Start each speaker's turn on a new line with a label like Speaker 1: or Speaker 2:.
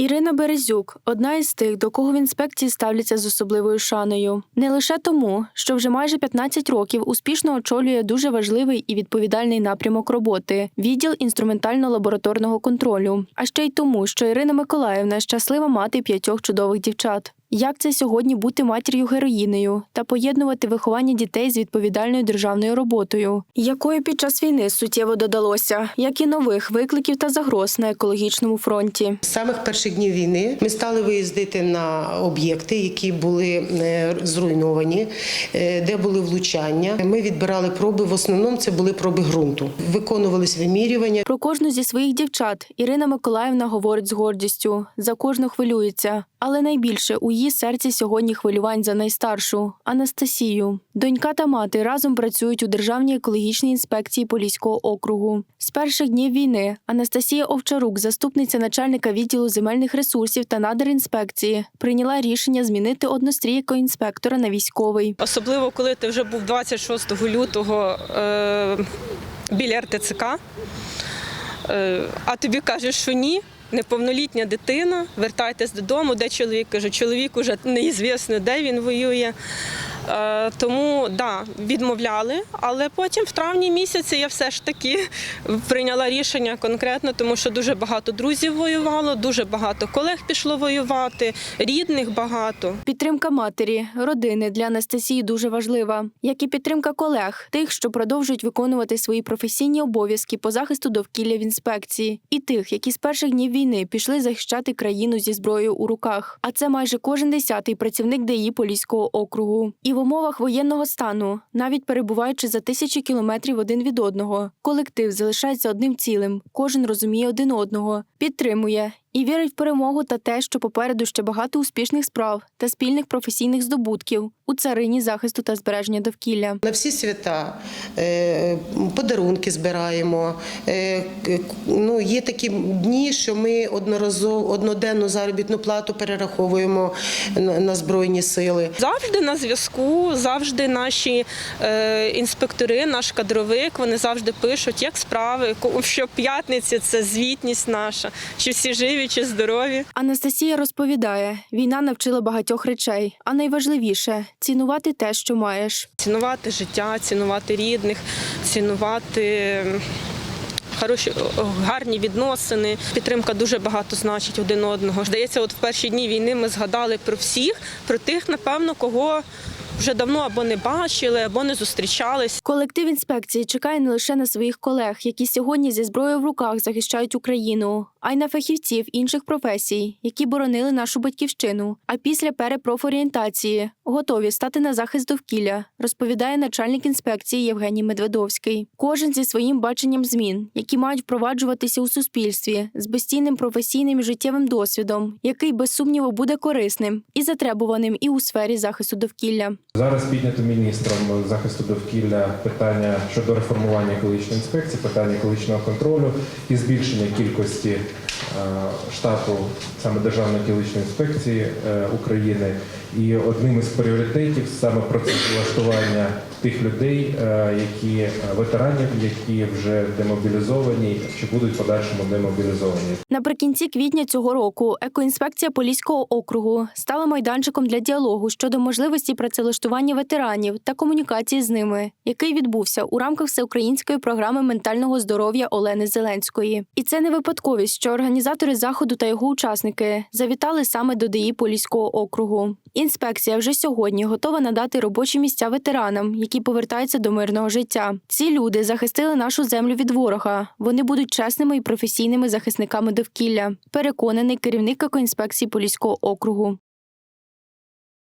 Speaker 1: Ірина Березюк одна із тих, до кого в інспекції ставляться з особливою шаною. Не лише тому, що вже майже 15 років успішно очолює дуже важливий і відповідальний напрямок роботи відділ інструментально-лабораторного контролю, а ще й тому, що Ірина Миколаївна щаслива мати п'ятьох чудових дівчат. Як це сьогодні бути матір'ю героїнею та поєднувати виховання дітей з відповідальною державною роботою, якою під час війни суттєво додалося, як і нових викликів та загроз на екологічному фронті.
Speaker 2: З самих перших днів війни ми стали виїздити на об'єкти, які були е, зруйновані, е, де були влучання. Ми відбирали проби. В основному це були проби ґрунту. Виконувались вимірювання.
Speaker 1: Про кожну зі своїх дівчат Ірина Миколаївна говорить з гордістю. За кожну хвилюється, але найбільше у її серці сьогодні хвилювань за найстаршу Анастасію. Донька та мати разом працюють у Державній екологічній інспекції Поліського округу. З перших днів війни Анастасія Овчарук, заступниця начальника відділу земельних ресурсів та надр інспекції, прийняла рішення змінити однострійко інспектора на військовий.
Speaker 3: Особливо, коли ти вже був 26 лютого е, біля РТЦК, е, а тобі кажуть, що ні. Неповнолітня дитина, вертайтесь додому, де чоловік каже, чоловік уже неізвісно, де він воює. Е, тому да, відмовляли, але потім в травні місяці я все ж таки прийняла рішення конкретно, тому що дуже багато друзів воювало, дуже багато колег пішло воювати, рідних багато.
Speaker 1: Підтримка матері, родини для Анастасії дуже важлива, як і підтримка колег, тих, що продовжують виконувати свої професійні обов'язки по захисту довкілля в інспекції, і тих, які з перших днів війни пішли захищати країну зі зброєю у руках. А це майже кожен десятий працівник ДІ Поліського округу. І умовах воєнного стану, навіть перебуваючи за тисячі кілометрів один від одного, колектив залишається одним цілим. Кожен розуміє один одного, підтримує і вірить в перемогу та те, що попереду ще багато успішних справ та спільних професійних здобутків у царині захисту та збереження довкілля.
Speaker 2: На всі свята е, подарунки збираємо. Е, Ну, є такі дні, що ми одноразово одноденну заробітну плату перераховуємо на збройні сили.
Speaker 3: Завжди на зв'язку, завжди наші е, інспектори, наш кадровик, вони завжди пишуть, як справи, ко- щоп'ятниці це звітність наша, чи всі живі, чи здорові.
Speaker 1: Анастасія розповідає, війна навчила багатьох речей, а найважливіше цінувати те, що маєш.
Speaker 3: Цінувати життя, цінувати рідних, цінувати. Хороші гарні відносини, підтримка дуже багато значить один одного. Здається, от в перші дні війни ми згадали про всіх, про тих, напевно, кого вже давно або не бачили, або не зустрічались.
Speaker 1: Колектив інспекції чекає не лише на своїх колег, які сьогодні зі зброєю в руках захищають Україну, а й на фахівців інших професій, які боронили нашу батьківщину. А після перепрофорієнтації готові стати на захист довкілля, розповідає начальник інспекції Євгеній Медведовський. Кожен зі своїм баченням змін, які мають впроваджуватися у суспільстві з безцінним професійним і життєвим досвідом, який без сумніву буде корисним і затребуваним і у сфері захисту довкілля.
Speaker 4: Зараз піднято міністром захисту довкілля питання щодо реформування екологічної інспекції, питання екологічного контролю і збільшення кількості е, штату саме Державної екологічної інспекції е, України. І одним із пріоритетів саме працевлаштування тих людей, е, які е, ветеранів, які вже демобілізовані чи будуть подальшому демобілізовані.
Speaker 1: Наприкінці квітня цього року екоінспекція Поліського округу стала майданчиком для діалогу щодо можливості працевлаштування ветеранів та комунікації з ними, який відбувся у рамках всеукраїнської програми ментального здоров'я Олени Зеленської. І це не випадковість, що організатори заходу та його учасники завітали саме до ДІ Поліського округу. Інспекція вже сьогодні готова надати робочі місця ветеранам, які повертаються до мирного життя. Ці люди захистили нашу землю від ворога. Вони будуть чесними і професійними захисниками довкілля. Переконаний керівник екоінспекції Поліського округу.